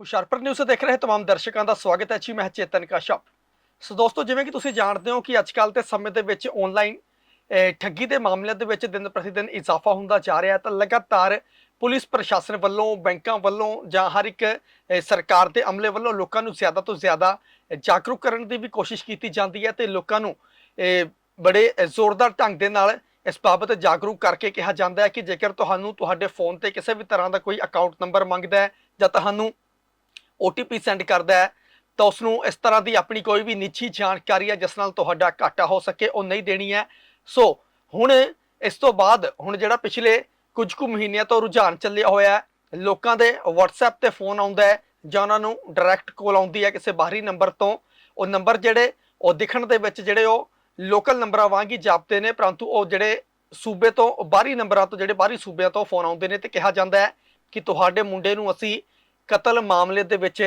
Hoshiarpur news ਦੇਖ ਰਹੇ ਤਮਾਮ ਦਰਸ਼ਕਾਂ ਦਾ ਸਵਾਗਤ ਹੈ ਜੀ, ਮੈਂ ਚੇਤਨ ਕਾਸ਼ਾ ਸੋ ਦੋਸਤੋ, ਜਿਵੇਂ ਕਿ ਤੁਸੀਂ ਜਾਣਦੇ ਹੋ ਕਿ ਅੱਜਕੱਲ ਦੇ ਸਮੇਂ ਦੇ ਵਿੱਚ ਆਨਲਾਈਨ ਠੱਗੀ ਦੇ ਮਾਮਲਿਆਂ ਦੇ ਵਿੱਚ ਦਿਨ ਪ੍ਰਤੀ ਦਿਨ ਇਜ਼ਾਫਾ ਹੁੰਦਾ ਜਾ ਰਿਹਾ ਹੈ ਤਾਂ ਲਗਾਤਾਰ ਪੁਲਿਸ ਪ੍ਰਸ਼ਾਸਨ ਵੱਲੋਂ, ਬੈਂਕਾਂ ਵੱਲੋਂ ਜਾਂ ਹਰ ਇੱਕ ਸਰਕਾਰ ਦੇ ਅਮਲੇ ਵੱਲੋਂ ਲੋਕਾਂ ਨੂੰ ਜ਼ਿਆਦਾ ਤੋਂ ਜ਼ਿਆਦਾ ਜਾਗਰੂਕ ਕਰਨ ਦੀ ਵੀ ਕੋਸ਼ਿਸ਼ ਕੀਤੀ ਜਾਂਦੀ ਹੈ ਤੇ ਲੋਕਾਂ ਨੂੰ ਬੜੇ ਜ਼ੋਰਦਾਰ ਢੰਗ ਦੇ ਨਾਲ ਇਸ ਬਾਬਤ ਜਾਗਰੂਕ ਕਰਕੇ ਕਿਹਾ ਜਾਂਦਾ ਹੈ ਕਿ ਜੇਕਰ ਤੁਹਾਨੂੰ ਤੁਹਾਡੇ ਫੋਨ ਤੇ ਕਿਸੇ ਵੀ ਤਰ੍ਹਾਂ ਦਾ ਕੋਈ ਅਕਾਊਂਟ ਨੰਬਰ ਮੰਗਦਾ ਹੈ ਜਾਂ ਤੁਹਾਨੂੰ OTP ਸੈਂਡ ਕਰਦਾ ਹੈ, ਤਾਂ ਉਸ ਨੂੰ ਇਸ ਤਰ੍ਹਾਂ ਦੀ ਆਪਣੀ ਕੋਈ ਵੀ ਨਿੱਜੀ ਜਾਣਕਾਰੀ ਹੈ, ਜਿਸ ਨਾਲ ਤੁਹਾਡਾ ਘਾਟਾ ਹੋ ਸਕੇ, ਉਹ ਨਹੀਂ ਦੇਣੀ ਹੈ। ਸੋ ਹੁਣ ਇਸ ਤੋਂ ਬਾਅਦ, ਹੁਣ ਜਿਹੜਾ ਪਿਛਲੇ ਕੁਝ ਕੁ ਮਹੀਨਿਆਂ ਤੋਂ ਰੁਝਾਨ ਚੱਲਿਆ ਹੋਇਆ ਹੈ, ਲੋਕਾਂ ਦੇ WhatsApp ਤੇ ਫੋਨ ਆਉਂਦਾ ਹੈ, ਜਾਂ ਉਹਨਾਂ ਨੂੰ ਡਾਇਰੈਕਟ ਕਾਲ ਆਉਂਦੀ ਹੈ ਕਿਸੇ ਬਾਹਰੀ ਨੰਬਰ ਤੋਂ, ਉਹ ਨੰਬਰ ਜਿਹੜੇ, ਉਹ ਦਿਖਣ ਦੇ ਵਿੱਚ ਜਿਹੜੇ ਉਹ ਲੋਕਲ ਨੰਬਰਾਂ ਵਾਂਗ ਹੀ ਜਾਪਦੇ ਨੇ, ਪਰੰਤੂ ਉਹ ਜਿਹੜੇ ਸੂਬੇ ਤੋਂ ਬਾਹਰੀ ਨੰਬਰਾਂ ਤੋਂ, ਜਿਹੜੇ ਬਾਹਰੀ ਸੂਬਿਆਂ ਤੋਂ ਫੋਨ ਆਉਂਦੇ ਨੇ, ਤੇ ਕਿਹਾ ਜਾਂਦਾ ਹੈ ਕਿ ਤੁਹਾਡੇ ਮੁੰਡੇ ਨੂੰ ਅਸੀਂ ਕਤਲ ਮਾਮਲੇ ਦੇ ਵਿੱਚ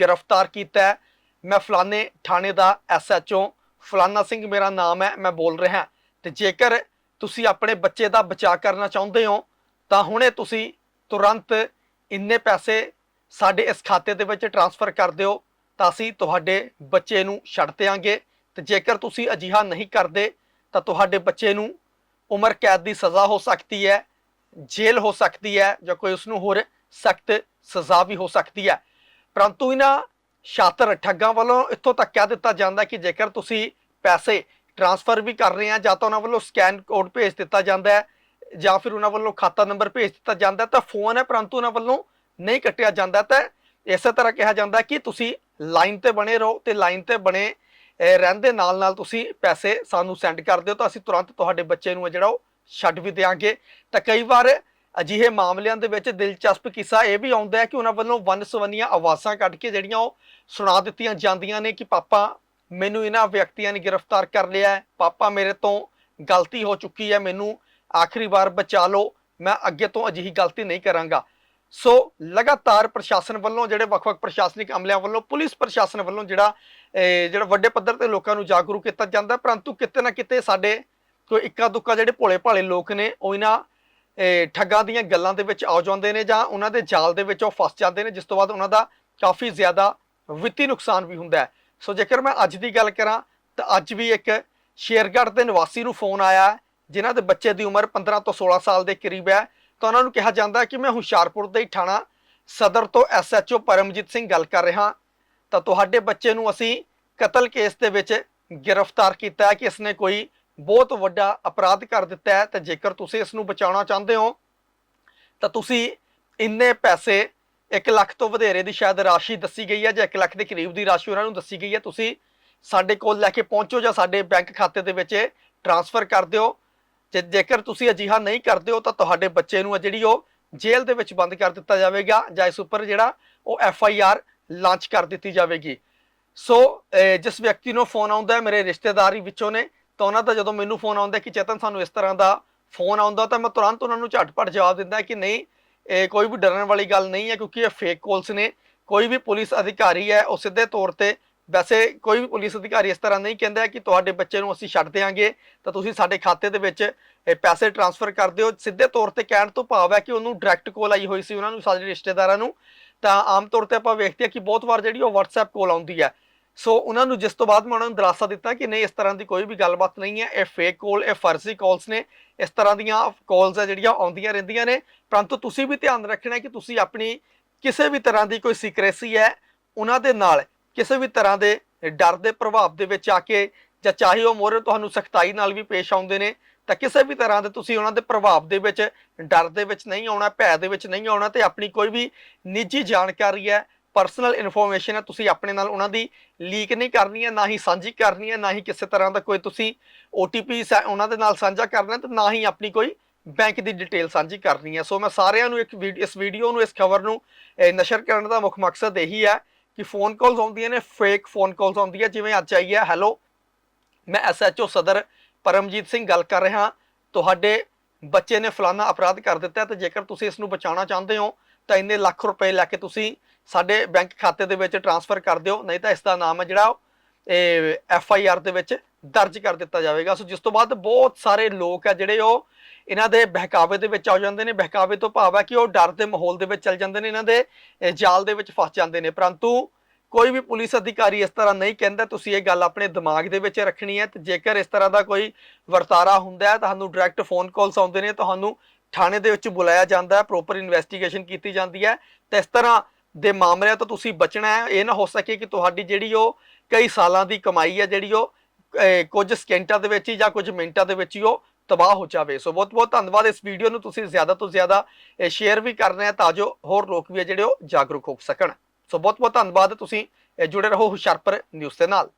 ਗ੍ਰਿਫਤਾਰ ਕੀਤਾ ਹੈ। ਮੈਂ ਫਲਾਣੇ ਥਾਣੇ ਦਾ ਐਸਐਚਓ ਫਲਾਨਾ ਸਿੰਘ, ਮੇਰਾ ਨਾਮ ਹੈ, ਮੈਂ ਬੋਲ ਰਿਹਾ। ਤੇ ਜੇਕਰ ਤੁਸੀਂ ਆਪਣੇ ਬੱਚੇ ਦਾ ਬਚਾਅ ਕਰਨਾ ਚਾਹੁੰਦੇ ਹੋ, ਤਾਂ ਹੁਣੇ ਤੁਸੀਂ ਤੁਰੰਤ ਇੰਨੇ ਪੈਸੇ ਸਾਡੇ ਇਸ ਖਾਤੇ ਦੇ ਵਿੱਚ ਟ੍ਰਾਂਸਫਰ ਕਰ ਦਿਓ, ਤਾਂ ਅਸੀਂ ਤੁਹਾਡੇ ਬੱਚੇ ਨੂੰ ਛੱਡ ਦਿਆਂਗੇ। ਤੇ ਜੇਕਰ ਤੁਸੀਂ ਅਜਿਹਾ ਨਹੀਂ ਕਰਦੇ, ਤਾਂ ਤੁਹਾਡੇ ਬੱਚੇ ਨੂੰ ਉਮਰ ਕੈਦ ਦੀ ਸਜ਼ਾ ਹੋ ਸਕਦੀ ਹੈ, ਜੇਲ੍ਹ ਹੋ ਸਕਦੀ ਹੈ ਜਾਂ ਕੋਈ ਉਸ ਨੂੰ ਹੋਰ ਸਖਤ ਸਜ਼ਾ ਵੀ ਹੋ ਸਕਦੀ ਹੈ। ਪਰੰਤੂ ਇਹਨਾਂ ਸ਼ਾਤਰ ਠੱਗਾਂ ਵੱਲੋਂ ਇੱਥੋਂ ਤੱਕ ਕਹਿ ਦਿੱਤਾ ਜਾਂਦਾ ਕਿ ਜੇਕਰ ਤੁਸੀਂ ਪੈਸੇ ਟ੍ਰਾਂਸਫਰ ਵੀ ਕਰ ਰਹੇ ਆ ਜਾਂ ਤਾਂ ਉਹਨਾਂ ਵੱਲੋਂ ਸਕੈਨ ਕੋਡ ਭੇਜ ਦਿੱਤਾ ਜਾਂਦਾ ਹੈ ਜਾਂ ਫਿਰ ਉਹਨਾਂ ਵੱਲੋਂ ਖਾਤਾ ਨੰਬਰ ਭੇਜ ਦਿੱਤਾ ਜਾਂਦਾ ਤਾਂ ਫੋਨ ਹੈ, ਪਰੰਤੂ ਉਹਨਾਂ ਵੱਲੋਂ ਨਹੀਂ ਕੱਟਿਆ ਜਾਂਦਾ ਤਾਂ ਇਸੇ ਤਰ੍ਹਾਂ ਕਿਹਾ ਜਾਂਦਾ ਕਿ ਤੁਸੀਂ ਲਾਈਨ ਤੇ ਬਣੇ ਰਹੋ ਤੇ ਲਾਈਨ ਤੇ ਬਣੇ ਰਹਿਣ ਦੇ ਨਾਲ ਨਾਲ ਤੁਸੀਂ ਪੈਸੇ ਸਾਨੂੰ ਸੈਂਡ ਕਰ ਦਿਓ ਤਾਂ ਅਸੀਂ ਤੁਰੰਤ ਤੁਹਾਡੇ ਬੱਚੇ ਨੂੰ ਹੈ ਜਿਹੜਾ ਉਹ ਛੱਡ ਵੀ ਦੇਵਾਂਗੇ ਤਾਂ ਕਈ ਵਾਰ ਅਜਿਹੇ ਮਾਮਲਿਆਂ ਦੇ ਵਿੱਚ ਦਿਲਚਸਪ ਕਿੱਸਾ ਇਹ ਵੀ ਆਉਂਦਾ ਹੈ ਕਿ ਉਹਨਾਂ ਵੱਲੋਂ ਵੰਨ-ਸਵੰਨੀਆਂ ਆਵਾਜ਼ਾਂ ਕੱਢ ਕੇ ਜਿਹੜੀਆਂ ਉਹ ਸੁਣਾ ਦਿੱਤੀਆਂ ਜਾਂਦੀਆਂ ਨੇ ਕਿ ਪਾਪਾ ਮੈਨੂੰ ਇਹਨਾਂ ਵਿਅਕਤੀਆਂ ਨੇ ਗ੍ਰਿਫਤਾਰ ਕਰ ਲਿਆ ਹੈ, ਪਾਪਾ ਮੇਰੇ ਤੋਂ ਗਲਤੀ ਹੋ ਚੁੱਕੀ ਹੈ, ਮੈਨੂੰ ਆਖਰੀ ਵਾਰ ਬਚਾ ਲਓ, ਮੈਂ ਅੱਗੇ ਤੋਂ ਅਜਿਹੀ ਗਲਤੀ ਨਹੀਂ ਕਰਾਂਗਾ। ਸੋ ਲਗਾਤਾਰ ਪ੍ਰਸ਼ਾਸਨ ਵੱਲੋਂ ਜਿਹੜੇ ਵੱਖ-ਵੱਖ ਪ੍ਰਸ਼ਾਸਨਿਕ ਅਮਲਿਆਂ ਵੱਲੋਂ, ਪੁਲਿਸ ਪ੍ਰਸ਼ਾਸਨ ਵੱਲੋਂ ਜਿਹੜਾ ਜਿਹੜਾ ਵੱਡੇ ਪੱਧਰ ਤੇ ਲੋਕਾਂ ਨੂੰ ਜਾਗਰੂਕ ਕੀਤਾ ਜਾਂਦਾ ਪਰੰਤੂ ਕਿਤੇ ਨਾ ਕਿਤੇ ਸਾਡੇ ਕੋਈ ਇੱਕਾ ਦੁੱਕਾ ਜਿਹੜੇ ਭੋਲੇ ਭਾਲੇ ਲੋਕ ਨੇ, ਉਹ ਇਹਨਾਂ ਠੱਗਾਂ ਦੀਆਂ ਗੱਲਾਂ ਦੇ ਵਿੱਚ ਆ ਜਾਂਦੇ ਨੇ ਜਾਂ ਉਹਨਾਂ ਦੇ ਜਾਲ ਦੇ ਵਿੱਚ ਉਹ ਫਸ ਜਾਂਦੇ ਨੇ ਜਿਸ ਤੋਂ ਬਾਅਦ ਉਹਨਾਂ ਦਾ ਕਾਫੀ ਜ਼ਿਆਦਾ ਵਿੱਤੀ ਨੁਕਸਾਨ ਵੀ ਹੁੰਦਾ ਹੈ। ਸੋ ਜੇਕਰ ਮੈਂ ਅੱਜ ਦੀ ਗੱਲ ਕਰਾਂ ਤਾਂ ਅੱਜ ਵੀ ਇੱਕ ਸ਼ੇਰਗੜ੍ਹ ਦੇ ਨਿਵਾਸੀ ਨੂੰ ਫੋਨ ਆਇਆ ਹੈ, ਜਿਨ੍ਹਾਂ ਦੇ ਬੱਚੇ ਦੀ ਉਮਰ 15 ਤੋਂ 16 ਸਾਲ ਦੇ ਕਰੀਬ ਹੈ। ਤਾਂ ਉਹਨਾਂ ਨੂੰ ਕਿਹਾ ਜਾਂਦਾ ਕਿ ਮੈਂ ਹੁਸ਼ਿਆਰਪੁਰ ਦੇ ਹੀ ਥਾਣਾ ਸਦਰ ਤੋਂ ਐਸਐਚਓ ਪਰਮਜੀਤ ਸਿੰਘ ਗੱਲ ਕਰ ਰਿਹਾ ਤਾਂ ਤੁਹਾਡੇ ਬੱਚੇ ਨੂੰ ਅਸੀਂ ਕਤਲ ਕੇਸ ਦੇ ਵਿੱਚ ਗ੍ਰਿਫਤਾਰ ਕੀਤਾ ਹੈ ਕਿ ਇਸਨੇ ਕੋਈ ਬਹੁਤ ਵੱਡਾ ਅਪਰਾਧ ਕਰ ਦਿੱਤਾ ਹੈ ਤੇ ਜੇਕਰ ਤੁਸੀਂ ਇਸ ਨੂੰ ਬਚਾਉਣਾ ਚਾਹੁੰਦੇ ਹੋ, ਤਾਂ ਤੁਸੀਂ ਇੰਨੇ ਪੈਸੇ 1 ਲੱਖ ਤੋਂ ਵਧੇਰੇ ਦੀ ਸ਼ਾਇਦ ਰਾਸ਼ੀ ਦੱਸੀ ਗਈ ਹੈ ਜਾਂ 1 ਲੱਖ ਦੇ ਕਰੀਬ ਦੀ ਰਾਸ਼ੀ ਉਹਨਾਂ ਨੂੰ ਦੱਸੀ ਗਈ ਹੈ, ਤੁਸੀਂ ਸਾਡੇ ਕੋਲ ਲੈ ਕੇ ਪਹੁੰਚੋ ਜਾਂ ਸਾਡੇ ਬੈਂਕ ਖਾਤੇ ਦੇ ਵਿੱਚ ਟ੍ਰਾਂਸਫਰ ਕਰ ਦਿਓ। ਜੇ ਜੇਕਰ ਤੁਸੀਂ ਅਜਿਹਾ ਨਹੀਂ ਕਰਦੇ ਹੋ, ਤਾਂ ਤੁਹਾਡੇ ਬੱਚੇ ਨੂੰ ਆ ਜਿਹੜੀ ਉਹ ਜੇਲ੍ਹ ਦੇ ਵਿੱਚ ਬੰਦ ਕਰ ਦਿੱਤਾ ਜਾਵੇਗਾ ਜਾਂ ਇਸ ਉੱਪਰ ਜਿਹੜਾ ਉਹ ਐਫ ਆਈ ਆਰ ਲਾਂਚ ਕਰ ਦਿੱਤੀ ਜਾਵੇਗੀ। ਸੋ ਜਿਸ ਵਿਅਕਤੀ ਨੂੰ ਫੋਨ ਆਉਂਦਾ ਮੇਰੇ ਰਿਸ਼ਤੇਦਾਰੀ ਵਿੱਚੋਂ ਨੇ ਤਾਂ ਉਹਨਾਂ ਦਾ ਜਦੋਂ ਮੈਨੂੰ ਫੋਨ ਆਉਂਦਾ ਕਿ ਚੇਤਨ ਸਾਨੂੰ ਇਸ ਤਰ੍ਹਾਂ ਦਾ ਫੋਨ ਆਉਂਦਾ, ਤਾਂ ਮੈਂ ਤੁਰੰਤ ਉਹਨਾਂ ਨੂੰ ਝਟਪਟ ਜਵਾਬ ਦਿੰਦਾ ਕਿ ਨਹੀਂ, ਇਹ ਕੋਈ ਵੀ ਡਰਨ ਵਾਲੀ ਗੱਲ ਨਹੀਂ ਹੈ ਕਿਉਂਕਿ ਇਹ ਫੇਕ ਕਾਲਸ ਨੇ, ਕੋਈ ਵੀ ਪੁਲਿਸ ਅਧਿਕਾਰੀ ਹੈ, ਉਹ ਸਿੱਧੇ ਤੌਰ ਤੇ ਵੈਸੇ ਕੋਈ ਵੀ ਪੁਲਿਸ ਅਧਿਕਾਰੀ ਇਸ ਤਰ੍ਹਾਂ ਨਹੀਂ ਕਹਿੰਦਾ ਕਿ ਤੁਹਾਡੇ ਬੱਚੇ ਨੂੰ ਅਸੀਂ ਛੱਡ ਦੇਵਾਂਗੇ ਤਾਂ ਤੁਸੀਂ ਸਾਡੇ ਖਾਤੇ ਦੇ ਵਿੱਚ ਇਹ ਪੈਸੇ ਟ੍ਰਾਂਸਫਰ ਕਰ ਦਿਓ। ਸਿੱਧੇ ਤੌਰ ਤੇ ਕਹਿਣ ਤੋਂ ਭਾਵ ਹੈ ਕਿ ਉਹਨੂੰ ਡਾਇਰੈਕਟ ਕਾਲ ਆਈ ਹੋਈ ਸੀ ਉਹਨਾਂ ਨੂੰ, ਸਾਡੇ ਰਿਸ਼ਤੇਦਾਰਾਂ ਨੂੰ। ਤਾਂ ਆਮ ਤੌਰ ਤੇ ਆਪਾਂ ਵੇਖਦੇ ਹਾਂ ਕਿ ਬਹੁਤ ਵਾਰ ਜਿਹੜੀ ਉਹ WhatsApp ਕਾਲ ਆਉਂਦੀ ਹੈ ਸੋ ਉਹਨਾਂ ਨੂੰ ਜਿਸ ਤੋਂ ਬਾਅਦ ਮੈਂ ਉਹਨਾਂ ਨੂੰ ਦਰਾਸਾ ਦਿੱਤਾ ਕਿ ਨਹੀਂ, ਇਸ ਤਰ੍ਹਾਂ ਦੀ ਕੋਈ ਵੀ ਗੱਲਬਾਤ ਨਹੀਂ ਹੈ, ਇਹ ਫੇਕ ਕਾਲ ਇਹ ਫਰਜ਼ੀ ਕਾਲਸ ਨੇ, ਇਸ ਤਰ੍ਹਾਂ ਦੀਆਂ ਕਾਲਸ ਹੈ ਜਿਹੜੀਆਂ ਆਉਂਦੀਆਂ ਰਹਿੰਦੀਆਂ ਨੇ। ਪਰੰਤੂ ਤੁਸੀਂ ਵੀ ਧਿਆਨ ਰੱਖਣਾ ਕਿ ਤੁਸੀਂ ਆਪਣੀ ਕਿਸੇ ਵੀ ਤਰ੍ਹਾਂ ਦੀ ਕੋਈ ਸੀਕ੍ਰੇਸੀ ਹੈ, ਉਹਨਾਂ ਦੇ ਨਾਲ, ਕਿਸੇ ਵੀ ਤਰ੍ਹਾਂ ਦੇ ਡਰ ਦੇ ਪ੍ਰਭਾਵ ਦੇ ਵਿੱਚ ਆ ਕੇ, ਜਾਂ ਚਾਹੇ ਉਹ ਮੋਰੇ ਤੁਹਾਨੂੰ ਸਖਤਾਈ ਨਾਲ ਵੀ ਪੇਸ਼ ਆਉਂਦੇ ਨੇ, ਤਾਂ ਕਿਸੇ ਵੀ ਤਰ੍ਹਾਂ ਦੇ ਤੁਸੀਂ ਉਹਨਾਂ ਦੇ ਪ੍ਰਭਾਵ ਦੇ ਵਿੱਚ, ਡਰ ਦੇ ਵਿੱਚ ਨਹੀਂ ਆਉਣਾ, ਭੈ ਦੇ ਵਿੱਚ ਨਹੀਂ ਆਉਣਾ ਤੇ ਆਪਣੀ ਕੋਈ ਵੀ ਨਿੱਜੀ ਜਾਣਕਾਰੀ ਹੈ ਪਰਸਨਲ ਇਨਫੋਰਮੇਸ਼ਨ ਹੈ ਤੁਸੀਂ ਆਪਣੇ ਨਾਲ ਉਹਨਾਂ ਦੀ ਲੀਕ ਨਹੀਂ ਕਰਨੀ ਹੈ, ਨਾ ਹੀ ਸਾਂਝੀ ਕਰਨੀ ਹੈ, ਨਾ ਹੀ ਕਿਸੇ ਤਰ੍ਹਾਂ ਦਾ ਕੋਈ ਤੁਸੀਂ OTP ਉਹਨਾਂ ਦੇ ਨਾਲ ਸਾਂਝਾ ਕਰਨਾ ਤੇ ਨਾ ਹੀ ਆਪਣੀ ਕੋਈ ਬੈਂਕ ਦੀ ਡਿਟੇਲ ਸਾਂਝੀ ਕਰਨੀ ਹੈ। ਸੋ ਮੈਂ ਸਾਰਿਆਂ ਨੂੰ ਇੱਕ ਵੀਡ- ਇਸ ਵੀਡੀਓ ਨੂੰ, ਇਸ ਖਬਰ ਨੂੰ ਨਸ਼ਰ ਕਰਨ ਦਾ ਮੁੱਖ ਮਕਸਦ ਇਹੀ ਹੈ ਕਿ ਫੋਨ ਕਾਲਸ ਆਉਂਦੀਆਂ ਨੇ ਫੇਕ ਫੋਨ ਕਾਲਸ ਆਉਂਦੀਆਂ ਜਿਵੇਂ ਅੱਜ ਆਈ ਹੈ ਹੈਲੋ ਮੈਂ ਐਸਐਚਓ ਸਦਰ ਪਰਮਜੀਤ ਸਿੰਘ ਗੱਲ ਕਰ ਰਿਹਾ। ਤੁਹਾਡੇ ਬੱਚੇ ਨੇ ਫਲਾਨਾ ਅਪਰਾਧ ਕਰ ਦਿੱਤਾ ਹੈ ਤੇ ਜੇਕਰ ਤੁਸੀਂ ਇਸ ਨੂੰ ਬਚਾਉਣਾ ਚਾਹੁੰਦੇ ਹੋ ਤਾਂ ਇੰਨੇ ਲੱਖ ਰੁਪਏ ਲੈ ਕੇ ਤੁਸੀਂ ਸਾਡੇ ਬੈਂਕ ਖਾਤੇ ਦੇ ਵਿੱਚ ਟ੍ਰਾਂਸਫਰ ਕਰ ਦਿਓ, ਨਹੀਂ ਤਾਂ ਇਸ ਦਾ ਨਾਮ ਹੈ ਜਿਹੜਾ ਇਹ ਐਫ ਆਈ ਆਰ ਦੇ ਵਿੱਚ ਦਰਜ ਕਰ ਦਿੱਤਾ ਜਾਵੇਗਾ। ਸੋ ਜਿਸ ਤੋਂ ਬਾਅਦ ਬਹੁਤ ਸਾਰੇ ਲੋਕ ਆ ਜਿਹੜੇ ਉਹ ਇਹਨਾਂ ਦੇ ਬਹਿਕਾਵੇ ਦੇ ਵਿੱਚ ਆ ਜਾਂਦੇ ਨੇ। ਬਹਿਕਾਵੇ ਤੋਂ ਭਾਵ ਹੈ ਕਿ ਉਹ ਡਰ ਦੇ ਮਾਹੌਲ ਦੇ ਵਿੱਚ ਚੱਲ ਜਾਂਦੇ ਨੇ, ਇਹਨਾਂ ਦੇ ਜਾਲ ਦੇ ਵਿੱਚ ਫਸ ਜਾਂਦੇ ਨੇ। ਪਰੰਤੂ ਕੋਈ ਵੀ ਪੁਲਿਸ ਅਧਿਕਾਰੀ ਇਸ ਤਰ੍ਹਾਂ ਨਹੀਂ ਕਹਿੰਦਾ, ਤੁਸੀਂ ਇਹ ਗੱਲ ਆਪਣੇ ਦਿਮਾਗ ਦੇ ਵਿੱਚ ਰੱਖਣੀ ਹੈ ਤੇ ਜੇਕਰ ਇਸ ਤਰ੍ਹਾਂ ਦਾ ਕੋਈ ਵਰਤਾਰਾ ਹੁੰਦਾ ਹੈ, ਤੁਹਾਨੂੰ ਡਾਇਰੈਕਟ ਫੋਨ ਕਾਲਸ ਆਉਂਦੇ ਨੇ, ਤੁਹਾਨੂੰ ਥਾਣੇ ਦੇ ਵਿੱਚ ਬੁਲਾਇਆ ਜਾਂਦਾ ਹੈ ਪ੍ਰੋਪਰ ਇਨਵੈਸਟੀਗੇਸ਼ਨ ਕੀਤੀ ਜਾਂਦੀ ਹੈ। ਤੇ ਇਸ ਤਰ੍ਹਾਂ ਦੇ ਮਾਮਲਿਆਂ ਤੋਂ ਤੁਸੀਂ ਬਚਣਾ ਹੈ। ਇਹ ਨਾ ਹੋ ਸਕੇ ਕਿ ਤੁਹਾਡੀ ਜਿਹੜੀ ਉਹ ਕਈ ਸਾਲਾਂ ਦੀ ਕਮਾਈ ਹੈ, ਜਿਹੜੀ ਉਹ ਕੁਝ ਸਕਿੰਟਾਂ ਦੇ ਵਿੱਚ ਹੀ ਜਾਂ ਕੁਝ ਮਿੰਟਾਂ ਦੇ ਵਿੱਚ ਹੀ ਉਹ ਤਬਾਹ ਹੋ ਜਾਵੇ। ਸੋ ਬਹੁਤ ਬਹੁਤ ਧੰਨਵਾਦ ਇਸ ਵੀਡੀਓ ਨੂੰ। ਤੁਸੀਂ ਜ਼ਿਆਦਾ ਤੋਂ ਜ਼ਿਆਦਾ ਸ਼ੇਅਰ ਵੀ ਕਰਨਾ ਹੈ ਤਾਂ ਜੋ ਹੋਰ ਲੋਕ ਵੀ ਹੈ ਜਿਹੜੇ ਉਹ ਜਾਗਰੂਕ ਹੋ ਸਕਣ। ਸੋ ਬਹੁਤ ਬਹੁਤ ਧੰਨਵਾਦ। ਤੁਸੀਂ ਜੁੜੇ ਰਹੋ ਹੁਸ਼ਿਆਰਪੁਰ ਨਿਊਜ਼ ਦੇ ਨਾਲ।